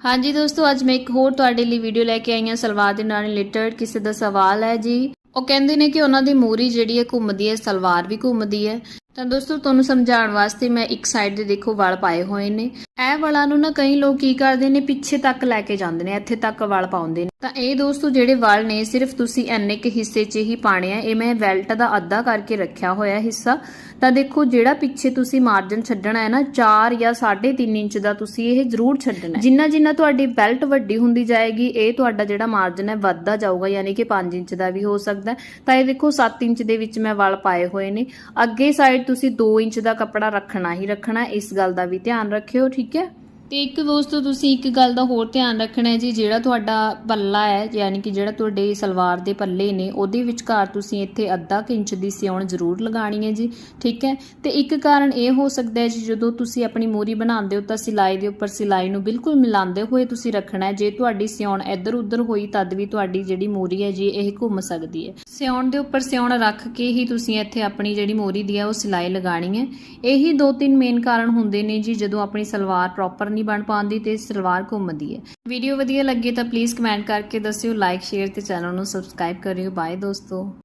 ਹਾਂਜੀ ਦੋਸਤੋ, ਅੱਜ ਮੈਂ ਇੱਕ ਹੋਰ ਤੁਹਾਡੇ ਲਈ ਵੀਡੀਓ ਲੈ ਕੇ ਆਈ ਹਾਂ, ਸਲਵਾਰ ਦੇ ਨਾਲ ਰਿਲੇਟਡ ਕਿਸੇ ਦਾ ਸਵਾਲ ਹੈ ਜੀ। ਉਹ ਕਹਿੰਦੇ ਨੇ ਕਿ ਉਹਨਾਂ ਦੀ ਮੂਰੀ ਜਿਹੜੀ ਹੈ ਘੁੰਮਦੀ ਹੈ, ਸਲਵਾਰ ਵੀ ਘੁੰਮਦੀ ਹੈ। ਤਾਂ ਦੋਸਤੋ, ਤੁਹਾਨੂੰ ਸਮਝਾਉਣ ਵਾਸਤੇ ਮੈਂ ਇੱਕ ਸਾਈਡ ਦੇ ਦੇਖੋ ਵਾਲ ਪਾਏ ਹੋਏ ਨੇ। ਇਹ ਵਾਲਾਂ ਨੂੰ ਨਾ ਕਈ ਲੋਕ ਕੀ ਕਰਦੇ ਨੇ, ਪਿੱਛੇ ਤੱਕ ਲੈ ਕੇ ਜਾਂਦੇ ਨੇ, ਇੱਥੇ ਤੱਕ ਵਾਲ ਪਾਉਂਦੇ ਨੇ। ਤਾਂ ਇਹ ਦੋਸਤੋ ਜਿਹੜੇ ਵਾਲ ਨੇ, ਸਿਰਫ ਤੁਸੀਂ ਐਨੇ ਕੁ ਹਿੱਸੇ 'ਚ ਹੀ ਪਾਣੇ ਆ। ਇਹ ਮੈਂ ਬੈਲਟ ਦਾ ਅੱਧਾ ਕਰਕੇ ਰੱਖਿਆ ਹੋਇਆ ਹਿੱਸਾ। ਤਾਂ ਦੇਖੋ, ਜਿਹੜਾ ਪਿੱਛੇ ਤੁਸੀਂ ਮਾਰਜਨ ਛੱਡਣਾ ਹੈ ਨਾ 4 ਜਾਂ 3.5 ਇੰਚ ਦਾ ਤੁਸੀਂ ਇਹ ਜ਼ਰੂਰ ਛੱਡਣਾ ਹੈ। ਜਿੰਨਾ ਜਿੰਨਾ ਤੁਹਾਡੀ ਬੈਲਟ ਵੱਡੀ ਹੁੰਦੀ ਜਾਏਗੀ, ਇਹ ਤੁਹਾਡਾ ਜਿਹੜਾ ਮਾਰਜਨ ਹੈ ਵੱਧਦਾ ਜਾਊਗਾ, ਯਾਨੀ ਕਿ 5 ਇੰਚ ਦਾ ਵੀ ਹੋ ਸਕਦਾ ਤਾਂ ਇਹ ਦੇਖੋ 7 ਇੰਚ ਦੇ ਵਿੱਚ ਮੈਂ ਵਾਲ ਪਾਏ ਹੋਏ ਨੇ। ਅੱਗੇ ਸਾਈਡ ਤੁਸੀਂ 2 ਇੰਚ ਦਾ ਕੱਪੜਾ ਰੱਖਣਾ ਹੀ ਰੱਖਣਾ ਇਸ ਗੱਲ ਦਾ ਵੀ ਧਿਆਨ ਰੱਖਿਓ, ਠੀਕ ਹੈ? ਤੇ ਇੱਕ ਦੋਸਤੋ, ਤੁਸੀਂ ਇੱਕ ਗੱਲ ਦਾ ਹੋਰ ਧਿਆਨ ਰੱਖਣਾ ਹੈ ਜੀ, ਜਿਹੜਾ ਤੁਹਾਡਾ ਪੱਲਾ ਹੈ, ਯਾਨੀ ਕਿ ਜਿਹੜਾ ਤੁਹਾਡੇ ਸਲਵਾਰ ਦੇ ਪੱਲੇ ਨੇ, ਉਹਦੇ ਵਿਚਕਾਰ ਤੁਸੀਂ ਇੱਥੇ ਅੱਧਾ ਕੁ ਇੰਚ ਦੀ ਸਿਉਣ ਜ਼ਰੂਰ ਲਗਾਣੀ ਹੈ ਜੀ, ਠੀਕ ਹੈ? ਤੇ ਇੱਕ ਕਾਰਨ ਇਹ ਹੋ ਸਕਦਾ ਹੈ ਜੀ, ਜਦੋਂ ਤੁਸੀਂ ਆਪਣੀ ਮੋਰੀ ਬਣਾਉਂਦੇ ਹੋ, ਤਾਂ ਸਿਲਾਈ ਦੇ ਉੱਪਰ ਸਿਲਾਈ ਨੂੰ ਬਿਲਕੁਲ ਮਿਲਾਉਂਦੇ ਹੋਏ ਤੁਸੀਂ ਰੱਖਣਾ ਹੈ, ਜੇ ਤੁਹਾਡੀ ਸਿਉਣ ਇੱਧਰ ਉੱਧਰ ਹੋਈ, ਤਦ ਵੀ ਤੁਹਾਡੀ ਜਿਹੜੀ ਮੋਰੀ ਹੈ ਜੀ, ਇਹ ਘੁੰਮ ਸਕਦੀ ਹੈ। ਸਿਉਣ ਦੇ ਉੱਪਰ ਸਿਉਣ ਰੱਖ ਕੇ ਹੀ ਤੁਸੀਂ ਇੱਥੇ ਆਪਣੀ ਜਿਹੜੀ ਮੋਰੀ ਦੀ ਹੈ, ਉਹ ਸਿਲਾਈ ਲਗਾਣੀ ਹੈ। ਇਹੀ ਦੋ ਤਿੰਨ ਮੇਨ ਕਾਰਨ ਹੁੰਦੇ ਨੇ ਜੀ, ਜਦੋਂ ਆਪਣੀ ਸਲਵਾਰ ਪ੍ਰੋਪਰ ਨਹੀਂ ਬਣ ਪਾਉਂਦੀ ਤੇ ਸਲਵਾਰ ਘੁੰਮਦੀ ਹੈ। ਵੀਡੀਓ ਵਧੀਆ ਲੱਗੇ ਤਾਂ ਪਲੀਜ਼ ਕਮੈਂਟ ਕਰਕੇ ਦੱਸਿਓ ਲਾਈਕ ਸ਼ੇਅਰ ਤੇ ਚੈਨਲ ਨੂੰ ਸਬਸਕ੍ਰਾਈਬ ਕਰਿਓ। ਬਾਏ ਦੋਸਤੋ।